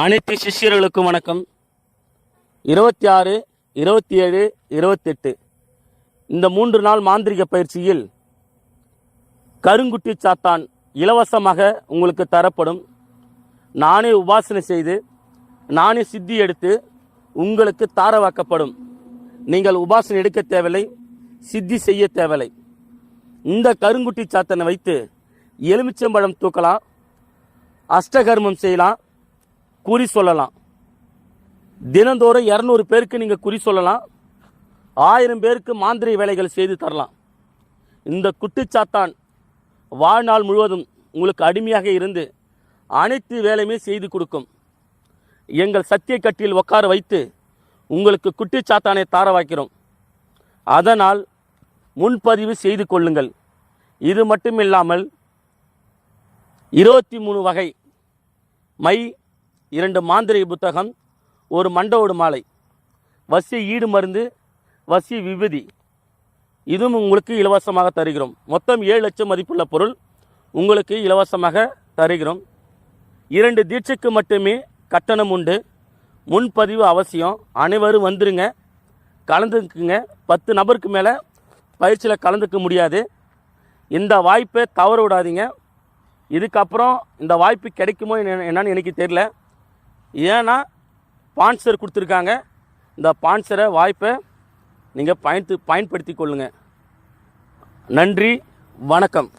அனைத்து சிஷியர்களுக்கும் வணக்கம். இருபத்தி ஆறு இருபத்தி ஏழு இருபத்தெட்டு இந்த மூன்று நாள் மாந்திரிக பயிற்சியில் கருங்குட்டி சாத்தான் இலவசமாக உங்களுக்கு தரப்படும். நானே உபாசனை செய்து நானே சித்தி எடுத்து உங்களுக்கு தாரவாக்கப்படும். நீங்கள் உபாசனை எடுக்க தேவையில்லை சித்தி செய்ய தேவையில்லை. இந்த கருங்குட்டி சாத்தனை வைத்து எலுமிச்சம்பழம் தூக்கலாம் அஷ்டகர்மம் செய்யலாம் குறி சொல்லலாம். தினந்தோறும் இரநூறு பேருக்கு நீங்கள் குறி சொல்லலாம். ஆயிரம் பேருக்கு மாந்திரை வேலைகள் செய்து தரலாம். இந்த குட்டிச்சாத்தான் வாழ்நாள் முழுவதும் உங்களுக்கு அடிமையாக இருந்து அனைத்து வேலையுமே செய்து கொடுக்கும். எங்கள் சத்திய கட்டியில் உட்கார வைத்து உங்களுக்கு குட்டிச்சாத்தானை தார வைக்கிறோம். அதனால் முன்பதிவு செய்து கொள்ளுங்கள். இது மட்டும் இல்லாமல் இருபத்தி மூணு வகை மை இரண்டு மாந்திரிக புத்தகம் ஒரு மண்டவோடு மாலை. வசி ஈடு மருந்து வசி விபதி. இதுவும் உங்களுக்கு இலவசமாக தருகிறோம். மொத்தம் ஏழு லட்சம் மதிப்புள்ள பொருள் உங்களுக்கு இலவசமாக தருகிறோம். இரண்டு தீட்சைக்கு மட்டுமே கட்டணம் உண்டு. முன்பதிவு அவசியம். அனைவரும் வந்துருங்க. கலந்துக்குங்க. பத்து நபருக்கு மேலே பயிற்சியில் கலந்துக்க முடியாது. இந்த வாய்ப்பை தவற விடாதீங்க. இதுக்கப்புறம் இந்த வாய்ப்பு கிடைக்குமோ என்னென்னு என்னன்னு எனக்கு தெரியல. ஏன்னா ஸ்பான்சர் கொடுத்துருக்காங்க. இந்த ஸ்பான்சரை வாய்ப்பை நீங்கள் பயன்படுத்தி பயன்படுத்தி கொள்ளுங்கள் நன்றி வணக்கம்.